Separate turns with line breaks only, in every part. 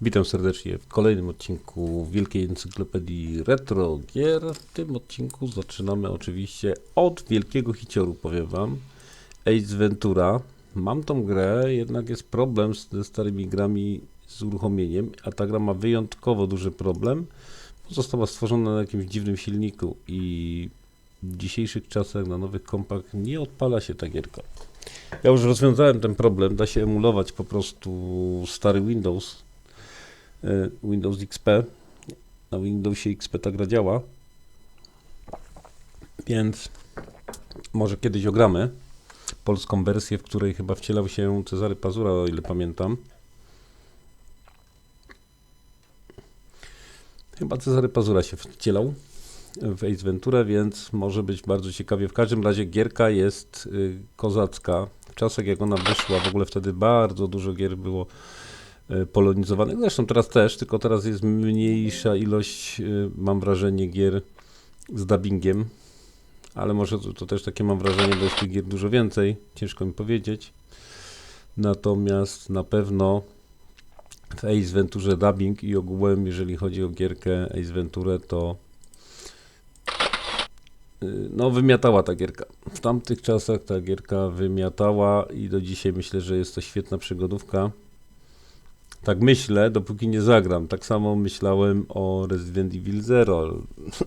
Witam serdecznie w kolejnym odcinku Wielkiej Encyklopedii Retro Gier. W tym odcinku zaczynamy oczywiście od wielkiego hicioru, powiem wam. Ace Ventura. Mam tą grę, jednak jest problem ze starymi grami z uruchomieniem, a ta gra ma wyjątkowo duży problem. bo Została stworzona na jakimś dziwnym silniku i w dzisiejszych czasach na nowych kompach nie odpala się ta gierka. Ja już rozwiązałem ten problem, da się emulować po prostu stary Windows, Windows XP. Na Windowsie XP ta gra działa, więc może kiedyś ogramy polską wersję, w której chyba wcielał się Cezary Pazura, o ile pamiętam. Chyba Cezary Pazura się wcielał w Ace Ventura, więc może być bardzo ciekawie. W każdym razie gierka jest y, kozacka. W czasach jak ona wyszła, w ogóle wtedy bardzo dużo gier było y, polonizowanych. Zresztą teraz też, tylko teraz jest mniejsza ilość, y, mam wrażenie, gier z dubbingiem. Ale może to, to też takie mam wrażenie, bo jest tych gier dużo więcej. Ciężko mi powiedzieć. Natomiast na pewno w Ace Venturze dubbing i ogółem, jeżeli chodzi o gierkę Ace Venturę, to y, no wymiatała ta gierka. W tamtych czasach ta gierka wymiatała i do dzisiaj myślę, że jest to świetna przygodówka. Tak myślę, dopóki nie zagram. Tak samo myślałem o Resident Evil Zero.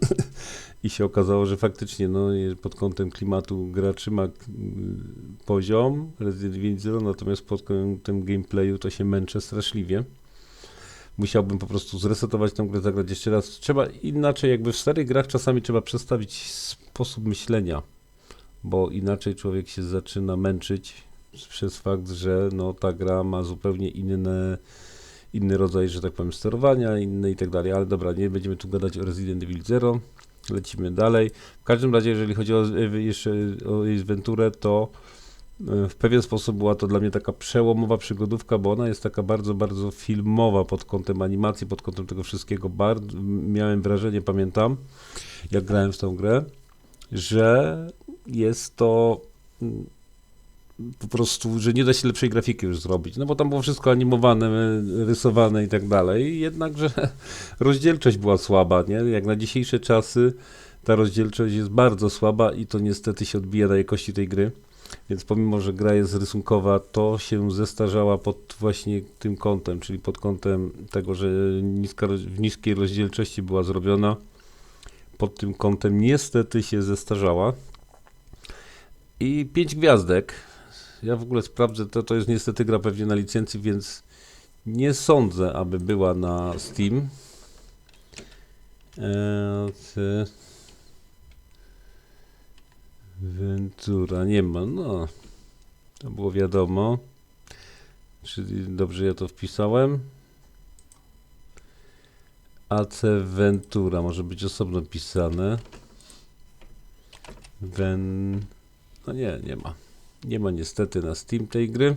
I się okazało, że faktycznie no, pod kątem klimatu gra trzyma y, poziom Resident Evil Zero, natomiast pod kątem gameplayu to się męczę straszliwie. Musiałbym po prostu zresetować tę grę, zagrać jeszcze raz. Trzeba inaczej, jakby w starych grach czasami trzeba przestawić sposób myślenia, bo inaczej człowiek się zaczyna męczyć przez fakt, że no, ta gra ma zupełnie inne, inny rodzaj, że tak powiem, sterowania, inne i tak dalej. Ale dobra, nie będziemy tu gadać o Resident Evil Zero. Lecimy dalej. W każdym razie, jeżeli chodzi o, e, jeszcze o Venturę, to e, w pewien sposób była to dla mnie taka przełomowa przygodówka, bo ona jest taka bardzo, bardzo filmowa pod kątem animacji, pod kątem tego wszystkiego. Bardzo, miałem wrażenie, pamiętam, jak grałem w tą grę, że jest to mm, po prostu, że nie da się lepszej grafiki już zrobić, no bo tam było wszystko animowane, rysowane i tak dalej, jednakże rozdzielczość była słaba, nie? Jak na dzisiejsze czasy ta rozdzielczość jest bardzo słaba i to niestety się odbija na jakości tej gry. Więc pomimo, że gra jest rysunkowa, to się zestarzała pod właśnie tym kątem, czyli pod kątem tego, że niska, w niskiej rozdzielczości była zrobiona. Pod tym kątem niestety się zestarzała. I 5 gwiazdek. Ja w ogóle sprawdzę, to, to jest niestety gra pewnie na licencji, więc nie sądzę, aby była na Steam. Eee, Ventura nie ma, no. To było wiadomo. Czyli dobrze ja to wpisałem. AC Ventura może być osobno pisane. Ven... No nie, nie ma. Nie ma niestety na Steam tej gry.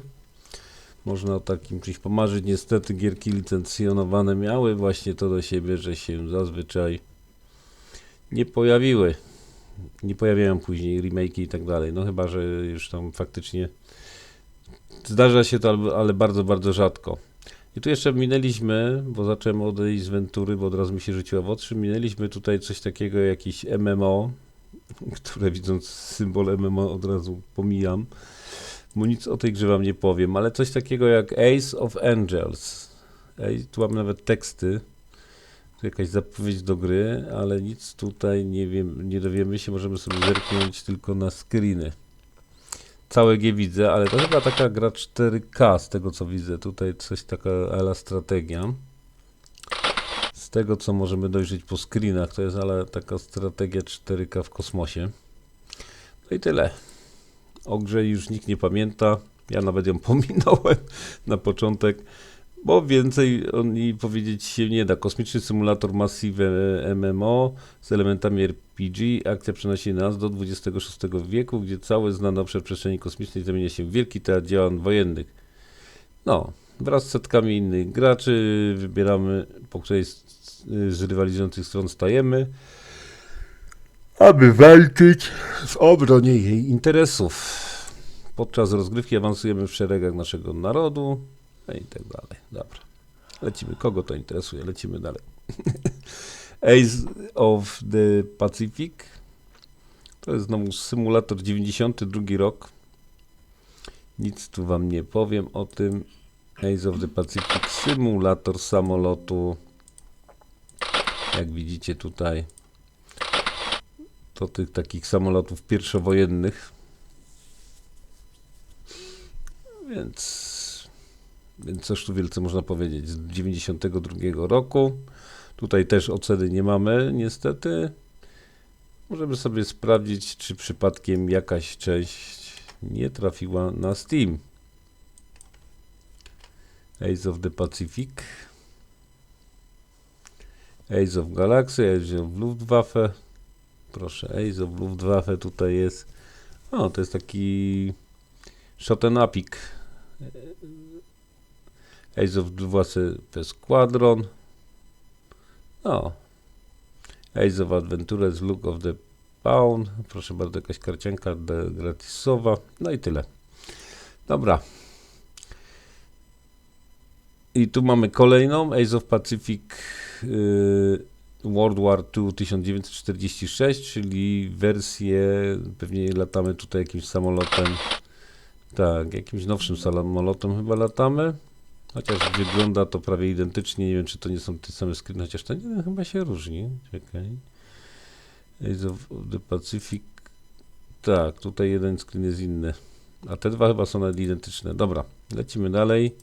Można takim czymś pomarzyć. Niestety gierki licencjonowane miały właśnie to do siebie, że się zazwyczaj nie pojawiły nie pojawiają później remake i tak dalej. No chyba, że już tam faktycznie zdarza się to, ale- bardzo, bardzo rzadko. I tu jeszcze minęliśmy, bo zacząłem od z Ventury, bo od razu mi się rzuciło w oczy, minęliśmy tutaj coś takiego, jakiś MMO, które widząc symbol MMO od razu pomijam, bo nic o tej grze wam nie powiem, ale coś takiego jak Ace of Angels. Ej, tu mam nawet teksty. Tu jakaś zapowiedź do gry, ale nic tutaj nie wiem, nie dowiemy się, możemy sobie zerknąć tylko na screeny. Całe G widzę, ale to chyba taka gra 4K z tego co widzę. Tutaj coś taka ala strategia. Tego co możemy dojrzeć po screenach, to jest ale taka strategia 4K w kosmosie. No i tyle. O grze już nikt nie pamięta. Ja nawet ją pominąłem na początek. Bo więcej o niej powiedzieć się nie da. Kosmiczny symulator Massive e, MMO z elementami RPG. Akcja przenosi nas do XXVI wieku, gdzie cały znany obszar przestrzeni kosmicznej zamienia się w wielki teatr działań wojennych. No, wraz z setkami innych graczy wybieramy, po której z, rywalizujących stron stajemy, aby walczyć w obronie jej interesów. Podczas rozgrywki awansujemy w szeregach naszego narodu, no i tak dalej. Dobra. lecimy. Kogo to interesuje? Lecimy dalej. Ace of the Pacific. To jest znowu symulator 92 rok. Nic tu wam nie powiem o tym. Ace of the Pacific, symulator samolotu. Jak widzicie tutaj, to tych takich samolotów pierwszowojennych. Więc, więc coś tu wielce można powiedzieć. Z 92 roku. Tutaj też oceny nie mamy, niestety. Możemy sobie sprawdzić, czy przypadkiem jakaś część nie trafiła na Steam. Ace of the Pacific. Ace of Galaxy, Ace of Luftwaffe. Proszę, Ace of Luftwaffe tutaj jest. O, to jest taki Shoten Upik. Ace of Luftwaffe Squadron. O. Ace of Adventures, Look of the Pound. Proszę bardzo, jakaś karcianka gratisowa. No i tyle. Dobra. I tu mamy kolejną Ace of Pacific World War II 1946, czyli wersję, pewnie latamy tutaj jakimś samolotem, tak, jakimś nowszym samolotem chyba latamy, chociaż wygląda to prawie identycznie, nie wiem czy to nie są te same screeny, chociaż ten jeden chyba się różni, czekaj. Ace of the Pacific, tak, tutaj jeden screen jest inny, a te dwa chyba są nawet identyczne. Dobra, lecimy dalej.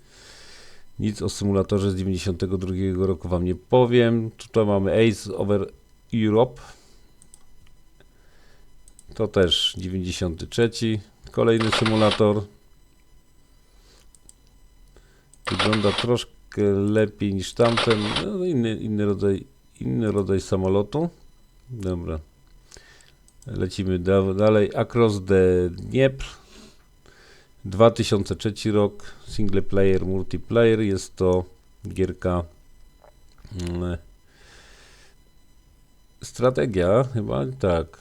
Nic o symulatorze z 92 roku wam nie powiem. Tutaj mamy Ace over Europe. To też 93. Kolejny symulator. Wygląda troszkę lepiej niż tamten. No, inny, inny, rodzaj, inny rodzaj samolotu. Dobra. Lecimy da dalej. Across the Dniepr. 2003 rok, single player, multiplayer, jest to gierka mm, strategia, chyba tak.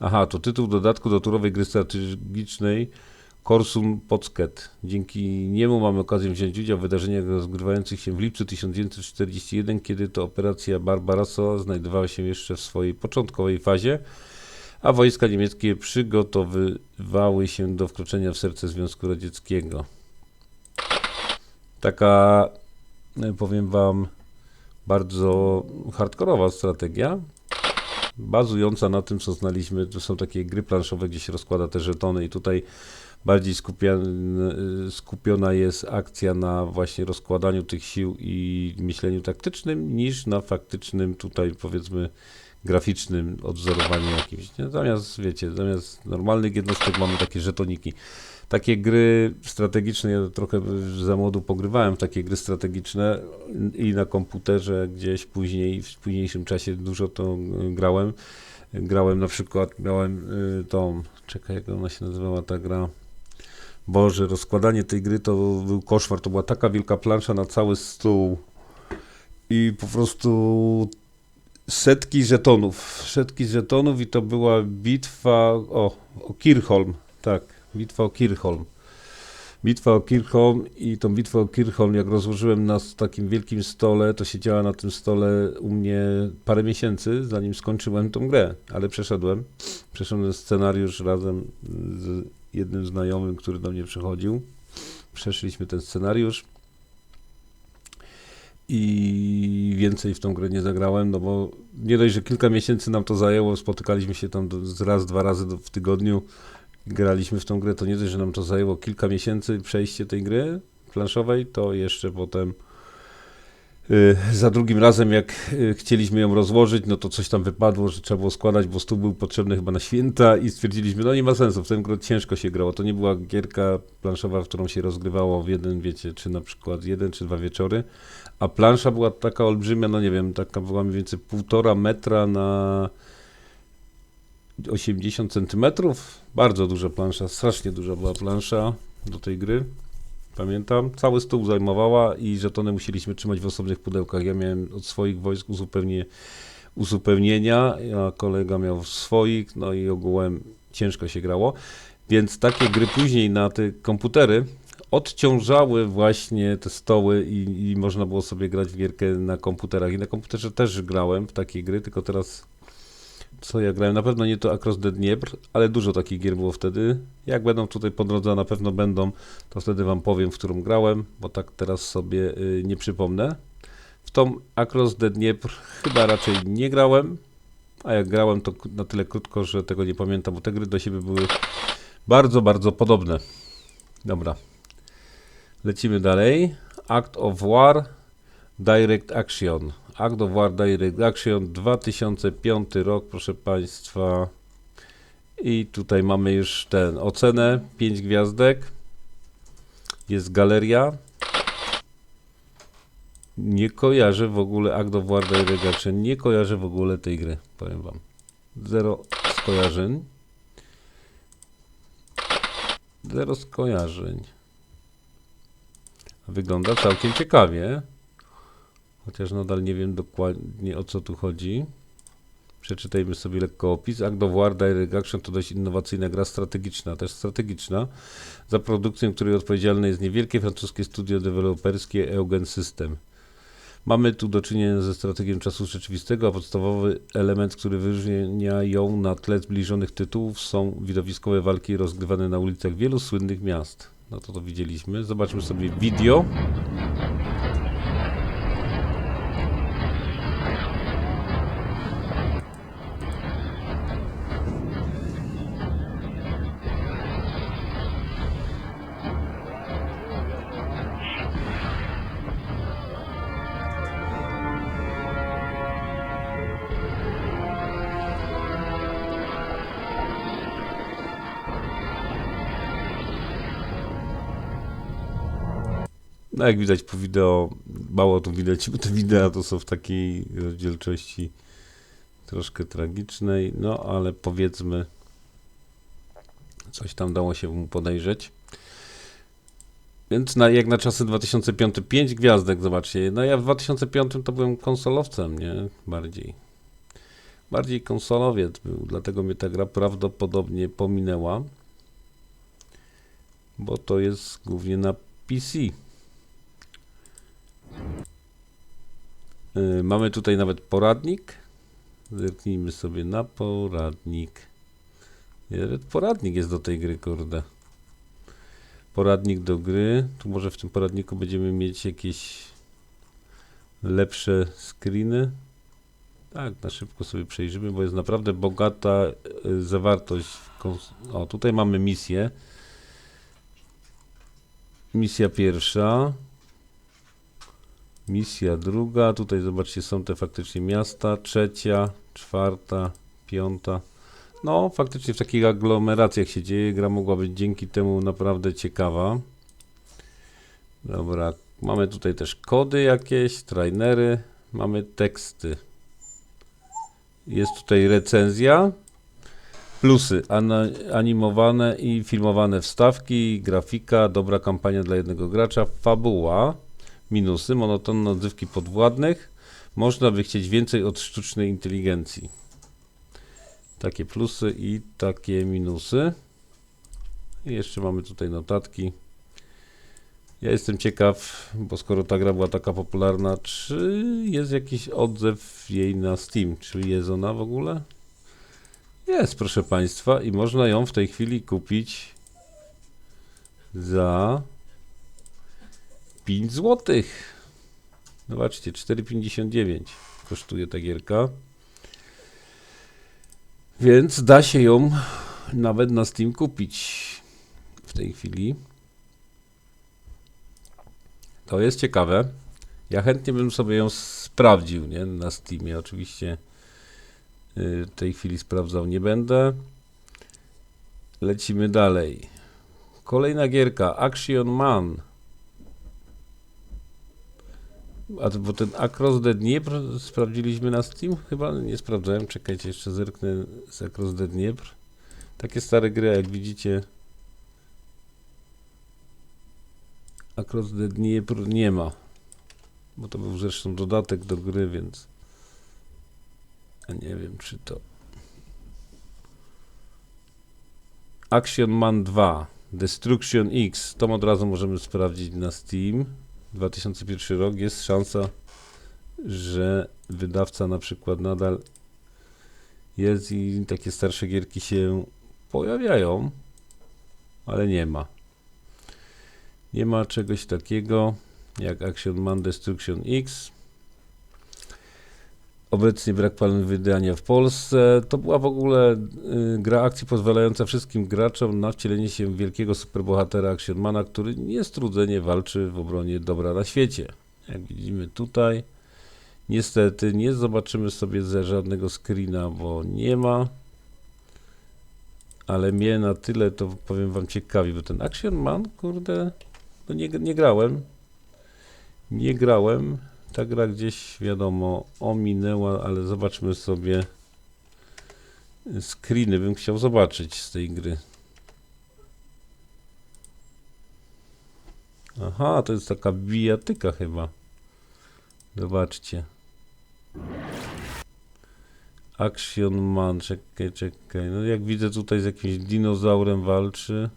Aha, to tytuł dodatku do turowej gry strategicznej Corsum Pocket. Dzięki niemu mamy okazję wziąć udział w wydarzeniach rozgrywających się w lipcu 1941, kiedy to operacja Barbarossa znajdowała się jeszcze w swojej początkowej fazie a wojska niemieckie przygotowywały się do wkroczenia w serce Związku Radzieckiego. Taka, e, powiem Wam, bardzo hardkorowa strategia, bazująca na tym, co znaliśmy. To są takie gry planszowe, gdzie się rozkłada te żetony i tutaj bardziej skupiona jest akcja na właśnie rozkładaniu tych sił i myśleniu taktycznym, niż na faktycznym tutaj powiedzmy graficznym odwzorowaniu jakimś. Nie? Zamiast, wiecie, zamiast normalnych jednostek mamy takie żetoniki. Takie gry strategiczne, ja trochę za młodu pogrywałem w takie gry strategiczne i na komputerze gdzieś później, w późniejszym czasie dużo to grałem. Grałem na przykład, miałem y, tą, czekaj jak ona się nazywała ta gra, Boże, rozkładanie tej gry to był koszmar, to była taka wielka plansza na cały stół i po prostu setki żetonów, setki żetonów i to była bitwa o, o Kirchholm, tak, bitwa o Kirchholm. Bitwa o Kirchholm i tą bitwę o Kirchholm, jak rozłożyłem na takim wielkim stole, to siedziała na tym stole u mnie parę miesięcy, zanim skończyłem tą grę, ale przeszedłem. Przeszedłem scenariusz razem z jednym znajomym, który do mnie przychodził. Przeszliśmy ten scenariusz i więcej w tą grę nie zagrałem, no bo nie dość, że kilka miesięcy nam to zajęło, spotykaliśmy się tam raz, dwa razy w tygodniu, graliśmy w tą grę, to nie dość, że nam to zajęło kilka miesięcy przejście tej gry planszowej, to jeszcze potem za drugim razem, jak y, chcieliśmy ją rozłożyć, no to coś tam wypadło, że trzeba było składać, bo stół był potrzebny chyba na święta i stwierdziliśmy, no nie ma sensu, w tym grę ciężko się grało. To nie była gierka planszowa, w którą się rozgrywało w jeden, wiecie, czy na przykład jeden czy dwa wieczory, a plansza była taka olbrzymia, no nie wiem, taka była mniej więcej półtora metra na 80 centymetrów. Bardzo duża plansza, strasznie duża była plansza do tej gry. Pamiętam, cały stół zajmowała i żetony musieliśmy trzymać w osobnych pudełkach. Ja miałem od swoich wojsk uzupełnie, uzupełnienia, a kolega miał swoich, no i ogółem ciężko się grało. Więc takie gry później na te komputery odciążały właśnie te stoły i, i można było sobie grać w gierkę na komputerach. I na komputerze też grałem w takie gry, tylko teraz co ja grałem? Na pewno nie to Across the Dniepr, ale dużo takich gier było wtedy. Jak będą tutaj po drodze, na pewno będą, to wtedy wam powiem, w którą grałem, bo tak teraz sobie y, nie przypomnę. W tą Across the Dniepr chyba raczej nie grałem, a jak grałem to na tyle krótko, że tego nie pamiętam, bo te gry do siebie były bardzo, bardzo podobne. Dobra. Lecimy dalej. Act of War Direct Action. Act of War Direct Action 2005 rok, proszę Państwa. I tutaj mamy już ten ocenę 5 gwiazdek. Jest galeria. Nie kojarzę w ogóle Act of War Direct Action. Nie kojarzę w ogóle tej gry, powiem Wam. Zero skojarzeń. Zero skojarzeń. Wygląda całkiem ciekawie. Chociaż nadal nie wiem dokładnie o co tu chodzi. Przeczytajmy sobie lekko opis. Act of War Direct Action to dość innowacyjna gra strategiczna, też strategiczna. Za produkcją, której odpowiedzialne jest niewielkie francuskie studio deweloperskie Eugen System. Mamy tu do czynienia ze strategią czasu rzeczywistego, a podstawowy element, który wyróżnia ją na tle zbliżonych tytułów są widowiskowe walki rozgrywane na ulicach wielu słynnych miast. No to to widzieliśmy. Zobaczmy sobie video. Jak widać po wideo, mało tu widać, bo te wideo to są w takiej rozdzielczości troszkę tragicznej, no ale powiedzmy coś tam dało się mu podejrzeć. Więc na, jak na czasy 2005, 5 gwiazdek, zobaczcie. No ja w 2005 to byłem konsolowcem, nie? Bardziej. Bardziej konsolowiec był, dlatego mnie ta gra prawdopodobnie pominęła. Bo to jest głównie na PC. Mamy tutaj nawet poradnik. Zerknijmy sobie na poradnik. Nawet poradnik jest do tej gry, kurde. Poradnik do gry. Tu może w tym poradniku będziemy mieć jakieś lepsze screeny. Tak, na szybko sobie przejrzymy, bo jest naprawdę bogata y, zawartość. O, tutaj mamy misję. Misja pierwsza. Misja druga. Tutaj zobaczcie, są te faktycznie miasta. Trzecia, czwarta, piąta. No, faktycznie w takich aglomeracjach się dzieje. Gra mogła być dzięki temu naprawdę ciekawa. Dobra, mamy tutaj też kody jakieś, trainery, mamy teksty. Jest tutaj recenzja. Plusy, animowane i filmowane wstawki, grafika, dobra kampania dla jednego gracza, fabuła. Minusy, monotonne odzywki podwładnych. Można by chcieć więcej od sztucznej inteligencji. Takie plusy i takie minusy. I jeszcze mamy tutaj notatki. Ja jestem ciekaw, bo skoro ta gra była taka popularna, czy jest jakiś odzew jej na Steam? Czy jest ona w ogóle? Jest, proszę Państwa, i można ją w tej chwili kupić za 5 zł. Zobaczcie, 4,59 kosztuje ta gierka. Więc da się ją nawet na Steam kupić w tej chwili. To jest ciekawe. Ja chętnie bym sobie ją sprawdził, nie? Na Steamie oczywiście y, w tej chwili sprawdzał nie będę. Lecimy dalej. Kolejna gierka Action Man. A bo ten Across the Dniepr sprawdziliśmy na Steam? Chyba nie sprawdzałem. Czekajcie, jeszcze zerknę z Across the Dniepr. Takie stare gry, jak widzicie. Across the Dniepr nie ma. Bo to był zresztą dodatek do gry, więc. Ja nie wiem, czy to. Action Man 2. Destruction X. To od razu możemy sprawdzić na Steam. 2001 rok. Jest szansa, że wydawca na przykład nadal jest i takie starsze gierki się pojawiają, ale nie ma. Nie ma czegoś takiego jak Action Man Destruction X. Obecnie brak planu wydania w Polsce. To była w ogóle y, gra akcji pozwalająca wszystkim graczom na wcielenie się w wielkiego superbohatera Actionmana, który niestrudzenie walczy w obronie dobra na świecie. Jak widzimy tutaj, niestety nie zobaczymy sobie ze żadnego screena, bo nie ma. Ale mnie na tyle to powiem wam ciekawi, bo ten Action Man, kurde, no nie, nie grałem. Nie grałem. Ta gra gdzieś, wiadomo, ominęła, ale zobaczmy sobie screeny. Bym chciał zobaczyć z tej gry. Aha, to jest taka bijatyka chyba. Zobaczcie. Action Man, czekaj, czekaj. No jak widzę tutaj z jakimś dinozaurem walczy.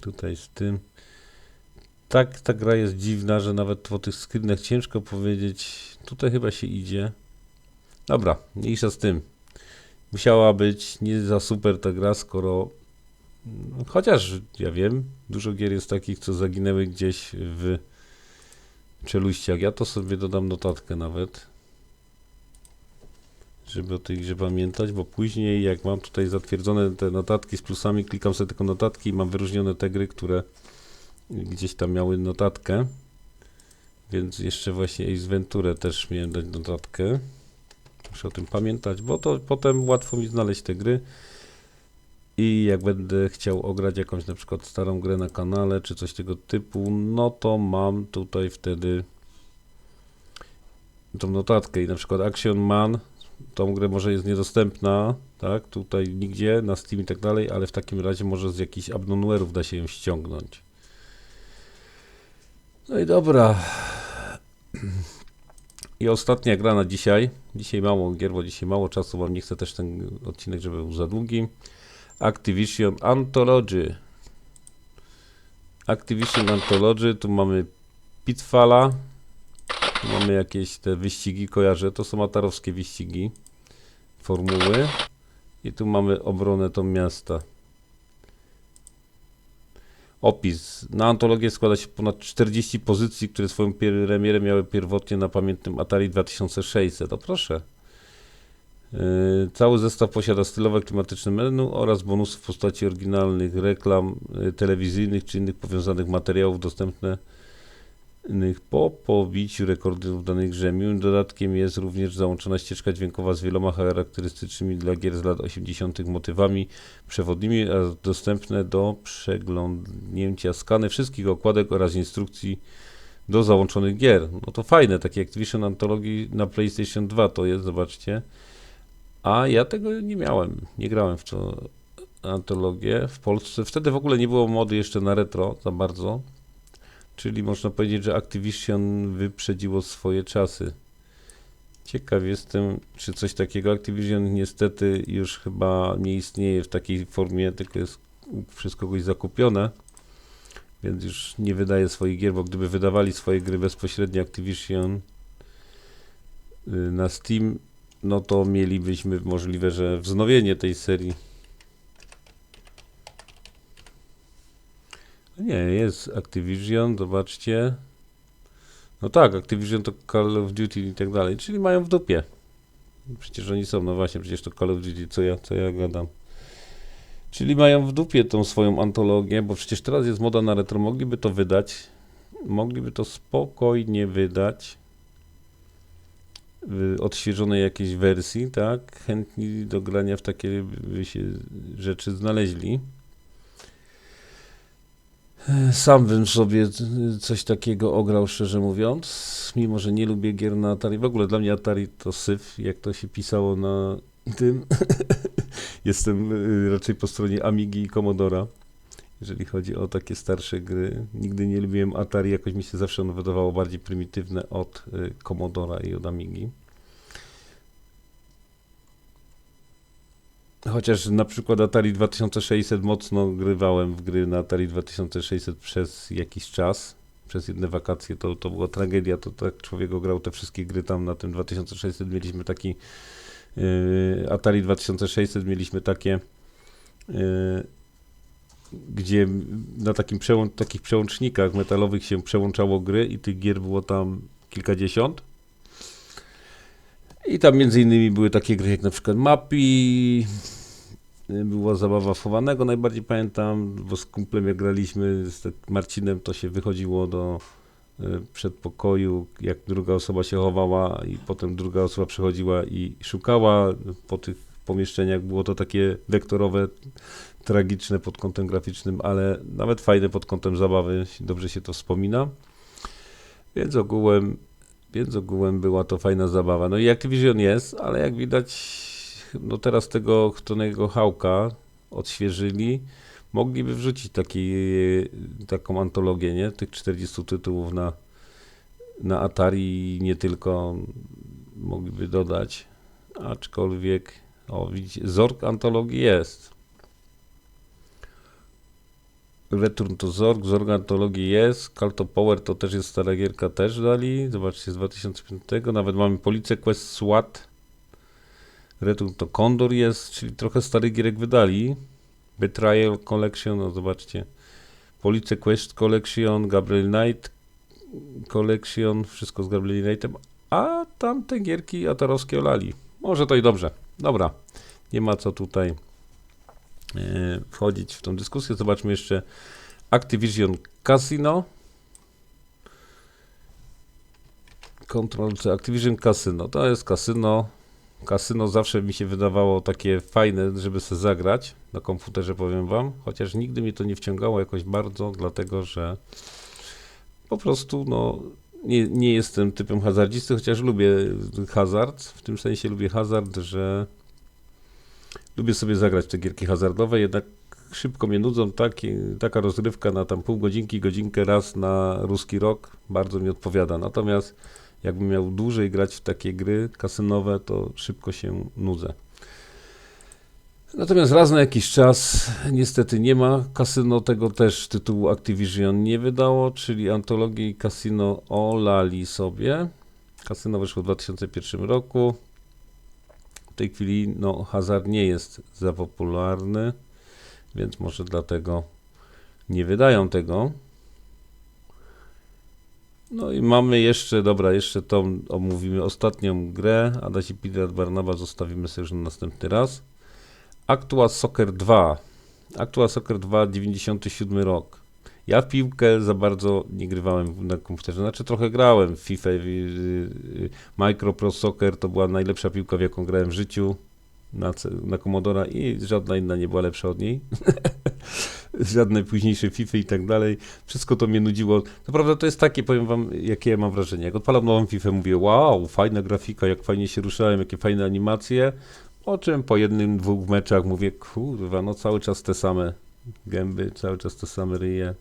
Tutaj z tym. Tak, ta gra jest dziwna, że nawet po tych screenach ciężko powiedzieć. Tutaj chyba się idzie. Dobra, mniejsza z tym. Musiała być nie za super ta gra, skoro. no, Chociaż ja wiem, dużo gier jest takich, co zaginęły gdzieś w czeluściach. Ja to sobie dodam notatkę nawet. Żeby o tej grze pamiętać, bo później jak mam tutaj zatwierdzone te notatki z plusami, klikam sobie tylko notatki i mam wyróżnione te gry, które gdzieś tam miały notatkę. Więc jeszcze właśnie Ace Ventura też miałem dać notatkę. Muszę o tym pamiętać, bo to potem łatwo mi znaleźć te gry. I jak będę chciał ograć jakąś na przykład starą grę na kanale, czy coś tego typu, no to mam tutaj wtedy tą notatkę i na przykład Action Man, tą grę może jest niedostępna, tak, tutaj nigdzie, na Steam i tak dalej, ale w takim razie może z jakichś abonwerów da się ją ściągnąć. No i dobra. I ostatnia gra na dzisiaj. Dzisiaj mało gier, bo dzisiaj mało czasu, bo nie chcę też ten odcinek, żeby był za długi. Activision Anthology. Activision Anthology, tu mamy Pitfalla. Tu mamy jakieś te wyścigi, kojarzę. To są atarowskie wyścigi. Formuły. I tu mamy obronę to miasta. Opis. Na antologię składa się ponad 40 pozycji, które swoją premierę miały pierwotnie na pamiętnym Atari 2600. O proszę. Yy, Cały zestaw posiada stylowe, klimatyczne menu oraz bonusy w postaci oryginalnych reklam yy, telewizyjnych czy innych powiązanych materiałów dostępnych po pobiciu rekordów w danej grze. Dodatkiem jest również załączona ścieżka dźwiękowa z wieloma charakterystycznymi dla gier z lat 80. motywami przewodnimi, dostępne do przeglądnięcia skany wszystkich okładek oraz instrukcji do załączonych gier. No to fajne, takie Activision Antologii na PlayStation 2 to jest, zobaczcie. A ja tego nie miałem, nie grałem w to antologię w Polsce. Wtedy w ogóle nie było mody jeszcze na retro za bardzo. Czyli można powiedzieć, że Activision wyprzedziło swoje czasy. Ciekaw jestem, czy coś takiego. Activision niestety już chyba nie istnieje w takiej formie, tylko jest przez kogoś zakupione. Więc już nie wydaje swoich gier, bo gdyby wydawali swoje gry bezpośrednio Activision y, na Steam, no to mielibyśmy możliwe, że wznowienie tej serii. Nie, jest Activision, zobaczcie. No tak, Activision to Call of Duty i tak dalej, czyli mają w dupie. Przecież oni są, no właśnie, przecież to Call of Duty, co ja, co ja gadam. Czyli mają w dupie tą swoją antologię, bo przecież teraz jest moda na retro, mogliby to wydać, mogliby to spokojnie wydać w odświeżonej jakiejś wersji, tak? Chętni do grania w takie by się rzeczy znaleźli. Sam bym sobie coś takiego ograł, szczerze mówiąc, mimo że nie lubię gier na Atari. W ogóle dla mnie Atari to syf, jak to się pisało na tym. Jestem y, raczej po stronie Amigi i Commodora, jeżeli chodzi o takie starsze gry. Nigdy nie lubiłem Atari, jakoś mi się zawsze ono wydawało bardziej prymitywne od y, Commodora i od Amigi. Chociaż na przykład Atari 2600 mocno grywałem w gry na Atari 2600 przez jakiś czas, przez jedne wakacje, to, to była tragedia, to tak człowiek grał te wszystkie gry tam na tym 2600, mieliśmy taki yy, Atari 2600, mieliśmy takie yy, gdzie na takim przełą- takich przełącznikach metalowych się przełączało gry i tych gier było tam kilkadziesiąt. I tam między innymi były takie gry jak na przykład Mapi, była zabawa chowanego, najbardziej pamiętam, bo z kumplem jak graliśmy z tak Marcinem, to się wychodziło do y, przedpokoju, jak druga osoba się chowała i potem druga osoba przychodziła i szukała po tych pomieszczeniach. Było to takie wektorowe, tragiczne pod kątem graficznym, ale nawet fajne pod kątem zabawy, dobrze się to wspomina. Więc ogółem, więc ogółem była to fajna zabawa. No i Activision jest, ale jak widać, no teraz tego Tonego Hałka odświeżyli. Mogliby wrzucić taki, taką antologię, nie? Tych 40 tytułów na, na Atari i nie tylko mogliby dodać. Aczkolwiek, o widzicie, Zork antologii jest. Return to Zorg, Zorg Antologii jest, Call of Power to też jest stara gierka, też dali, zobaczcie z 2005, nawet mamy Police Quest SWAT, Return to Condor jest, czyli trochę starych gierek wydali, Betrayal Collection, no zobaczcie, Police Quest Collection, Gabriel Knight Collection, wszystko z Gabriel Knightem, a tamte gierki atarowskie olali. Może to i dobrze. Dobra, nie ma co tutaj wchodzić w tą dyskusję. Zobaczmy jeszcze Activision Casino. Control C. Activision Casino. To jest kasyno. Kasyno zawsze mi się wydawało takie fajne, żeby sobie zagrać na komputerze, powiem wam. Chociaż nigdy mi to nie wciągało jakoś bardzo, dlatego że po prostu no, nie, nie jestem typem hazardzisty, chociaż lubię hazard. W tym sensie lubię hazard, że lubię sobie zagrać te gierki hazardowe, jednak szybko mnie nudzą. Taki, taka rozrywka na tam pół godzinki, godzinkę raz na ruski rok bardzo mi odpowiada. Natomiast jakbym miał dłużej grać w takie gry kasynowe, to szybko się nudzę. Natomiast raz na jakiś czas niestety nie ma. Kasyno tego też tytułu Activision nie wydało, czyli antologii Casino olali sobie. Kasyno wyszło w 2001 roku tej chwili no, hazard nie jest za popularny, więc może dlatego nie wydają tego. No i mamy jeszcze, dobra, jeszcze tą omówimy ostatnią grę. Adasi Pirat Barnaba zostawimy sobie już na następny raz. Aktua Soccer 2. Aktua Soccer 2, 97 rok. Ja w piłkę za bardzo nie grywałem na komputerze, znaczy trochę grałem w FIFA, Micro Pro Soccer to była najlepsza piłka, w jaką grałem w życiu na, na Commodora i żadna inna nie była lepsza od niej. Żadne późniejsze FIFA i tak dalej. Wszystko to mnie nudziło. Naprawdę to jest takie, powiem wam, jakie ja mam wrażenie. Jak odpalam nową FIFA, mówię, wow, fajna grafika, jak fajnie się ruszałem, jakie fajne animacje. Po czym po jednym, dwóch meczach mówię, kurwa, no cały czas te same gęby, cały czas te same ryje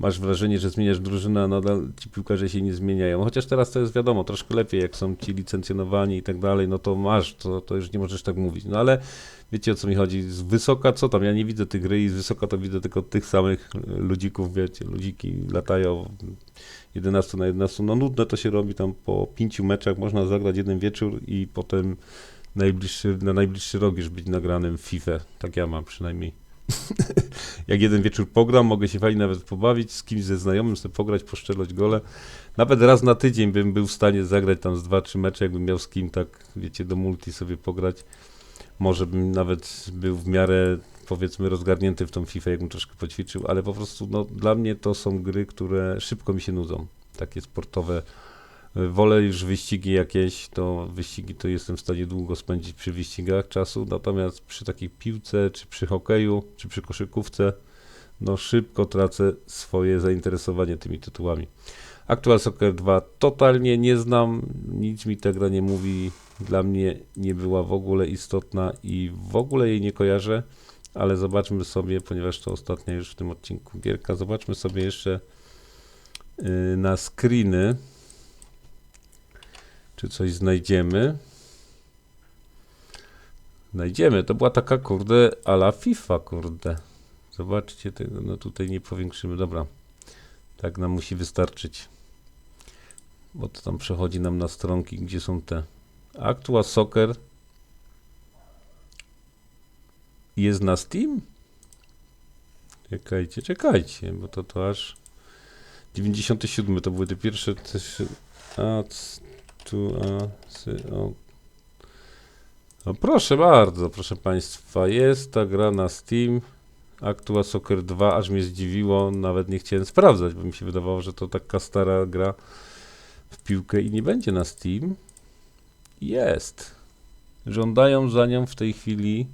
masz wrażenie, że zmieniasz drużynę, a nadal ci piłkarze się nie zmieniają. Chociaż teraz to jest wiadomo, troszkę lepiej, jak są ci licencjonowani i tak dalej, no to masz, to, to już nie możesz tak mówić. No ale wiecie o co mi chodzi, z wysoka co tam, ja nie widzę tych gry i z wysoka to widzę tylko tych samych ludzików, wiecie, ludziki latają 11 na 11, no nudne to się robi tam po pięciu meczach, można zagrać jeden wieczór i potem najbliższy, na najbliższy rok już być nagranym w FIFA, tak ja mam przynajmniej. jak jeden wieczór pogram, mogę się fajnie nawet pobawić, z kimś ze znajomym sobie pograć, poszczelać gole. Nawet raz na tydzień bym był w stanie zagrać tam z dwa, trzy mecze, jakbym miał z kim tak, wiecie, do multi sobie pograć. Może bym nawet był w miarę, powiedzmy, rozgarnięty w tą FIFA, jakbym troszkę poćwiczył, ale po prostu, no, dla mnie to są gry, które szybko mi się nudzą. Takie sportowe, Wolę już wyścigi jakieś, to wyścigi to jestem w stanie długo spędzić przy wyścigach czasu, natomiast przy takiej piłce, czy przy hokeju, czy przy koszykówce, no szybko tracę swoje zainteresowanie tymi tytułami. Actual Soccer 2 totalnie nie znam, nic mi ta gra nie mówi, dla mnie nie była w ogóle istotna i w ogóle jej nie kojarzę, ale zobaczmy sobie, ponieważ to ostatnia już w tym odcinku gierka, zobaczmy sobie jeszcze yy, na screeny czy coś znajdziemy. znajdziemy. To była taka, kurde, ala FIFA, kurde. Zobaczcie tego, no tutaj nie powiększymy, dobra. Tak nam musi wystarczyć. Bo to tam przechodzi nam na stronki, gdzie są te. Actua Soccer jest na Steam? Czekajcie, czekajcie, bo to to aż 97 to były te pierwsze a tu a sy, o. No proszę bardzo, proszę Państwa, jest ta gra na Steam Actua Soccer 2, aż mnie zdziwiło, nawet nie chciałem sprawdzać, bo mi się wydawało, że to taka stara gra w piłkę i nie będzie na Steam. Jest. Żądają za nią w tej chwili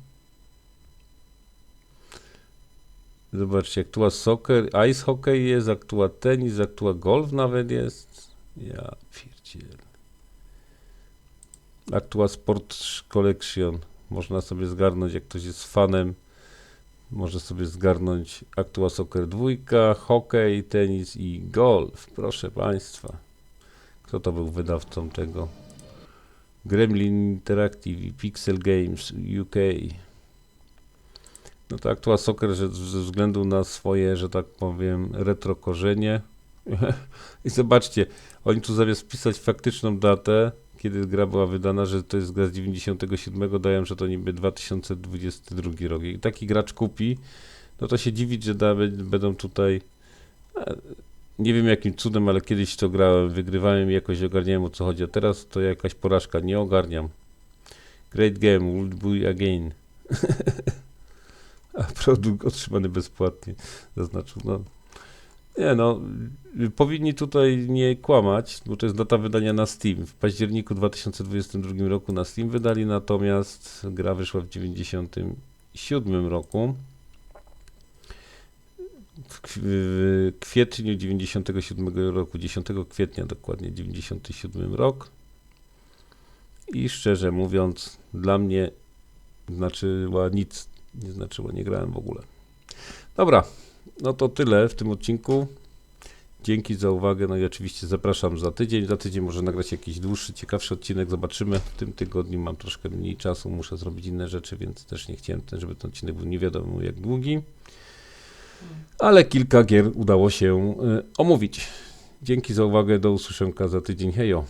Zobaczcie, aktua soccer, ice hockey jest, aktua tenis, aktua golf nawet jest. Ja pierdziel. Aktua sport collection. Można sobie zgarnąć, jak ktoś jest fanem, może sobie zgarnąć aktua soccer dwójka, hokej, tenis i golf. Proszę Państwa. Kto to był wydawcą tego? Gremlin Interactive i Pixel Games UK. No to Actua Soccer ze względu na swoje, że tak powiem, retro korzenie. I zobaczcie, oni tu zamiast pisać faktyczną datę, kiedy gra była wydana, że to jest gra z 97, dają, że to niby 2022 rok. I taki gracz kupi, no to się dziwić, że da, będą tutaj. e, Nie wiem jakim cudem, ale kiedyś to grałem, wygrywałem i jakoś ogarniałem o co chodzi, a teraz to jakaś porażka, nie ogarniam. Great game, will be again. A produkt otrzymany bezpłatnie, zaznaczył. No. Nie no, powinni tutaj nie kłamać, bo to jest data wydania na Steam. W październiku 2022 roku na Steam wydali, natomiast gra wyszła w 97 roku. W kwietniu 97 roku, 10 kwietnia dokładnie 97 rok. I szczerze mówiąc, dla mnie znaczyła nic nie znaczyło, nie grałem w ogóle. Dobra, no to tyle w tym odcinku. Dzięki za uwagę, no i oczywiście zapraszam za tydzień. Za tydzień może nagrać jakiś dłuższy, ciekawszy odcinek, zobaczymy. W tym tygodniu mam troszkę mniej czasu, muszę zrobić inne rzeczy, więc też nie chciałem, żeby ten odcinek był nie wiadomo jak długi. Ale kilka gier udało się y, omówić. Dzięki za uwagę, do usłyszenia za tydzień, hejo.